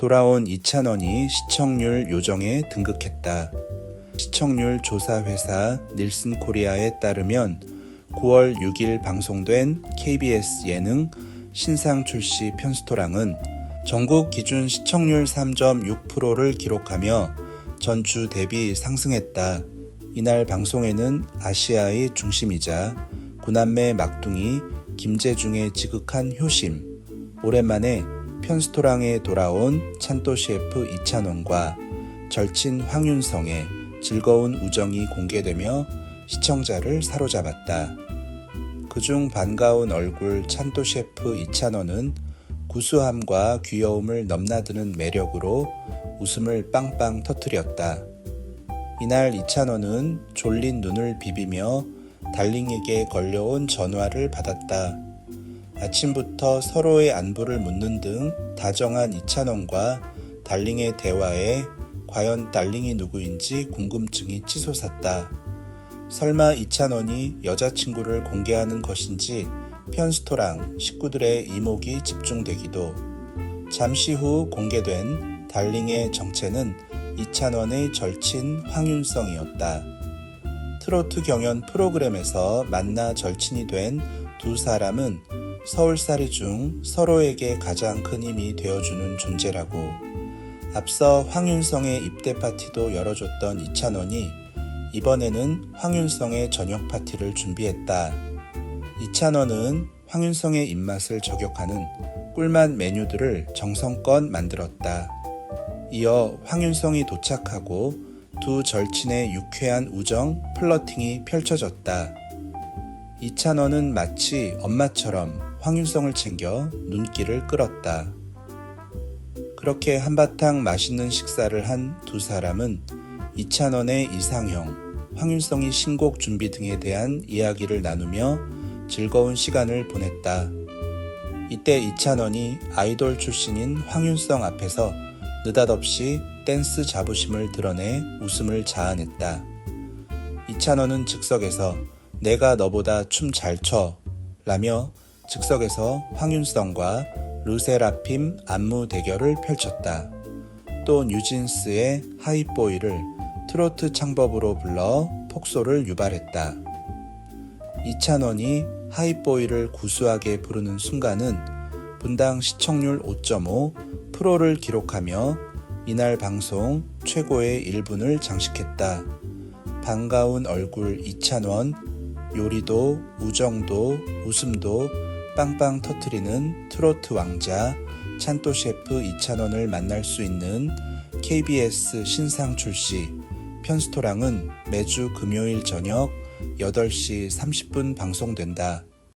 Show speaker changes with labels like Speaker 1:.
Speaker 1: 돌아온 이찬원이 시청률 요정에 등극했다. 시청률 조사 회사 닐슨 코리아에 따르면 9월 6일 방송된 KBS 예능 신상 출시 편스토랑은 전국 기준 시청률 3.6%를 기록하며 전주 대비 상승했다. 이날 방송에는 아시아의 중심이자 구남매 막둥이 김재중의 지극한 효심, 오랜만에 편스토랑에 돌아온 찬또 셰프 이찬원과 절친 황윤성의 즐거운 우정이 공개되며 시청자를 사로잡았다. 그중 반가운 얼굴 찬또 셰프 이찬원은 구수함과 귀여움을 넘나드는 매력으로 웃음을 빵빵 터뜨렸다. 이날 이찬원은 졸린 눈을 비비며 달링에게 걸려온 전화를 받았다. 아침부터 서로의 안부를 묻는 등 다정한 이찬원과 달링의 대화에 과연 달링이 누구인지 궁금증이 치솟았다. 설마 이찬원이 여자친구를 공개하는 것인지 편스토랑 식구들의 이목이 집중되기도 잠시 후 공개된 달링의 정체는 이찬원의 절친 황윤성이었다. 트로트 경연 프로그램에서 만나 절친이 된 두 사람은 서울살이 중 서로에게 가장 큰 힘이 되어주는 존재라고. 앞서 황윤성의 입대 파티도 열어줬던 이찬원이 이번에는 황윤성의 저녁 파티를 준비했다. 이찬원은 황윤성의 입맛을 저격하는 꿀맛 메뉴들을 정성껏 만들었다. 이어 황윤성이 도착하고 두 절친의 유쾌한 우정 플러팅이 펼쳐졌다. 이찬원은 마치 엄마처럼 황윤성을 챙겨 눈길을 끌었다. 그렇게 한바탕 맛있는 식사를 한 두 사람은 이찬원의 이상형, 황윤성이 신곡 준비 등에 대한 이야기를 나누며 즐거운 시간을 보냈다. 이때 이찬원이 아이돌 출신인 황윤성 앞에서 느닷없이 댄스 자부심을 드러내 웃음을 자아냈다. 이찬원은 즉석에서 내가 너보다 춤 잘 춰 라며 즉석에서 황윤성과 르세라핌 안무 대결을 펼쳤다. 또 뉴진스의 하이보이를 트로트 창법으로 불러 폭소를 유발했다. 이찬원이 하이보이를 구수하게 부르는 순간은 분당 시청률 5.5 프로를 기록하며 이날 방송 최고의 1분을 장식했다. 반가운 얼굴 이찬원, 요리도 우정도 웃음도 빵빵 터트리는 트로트 왕자 찬또 셰프 이찬원을 만날 수 있는 KBS 신상 출시 편스토랑은 매주 금요일 저녁 8시 30분 방송된다.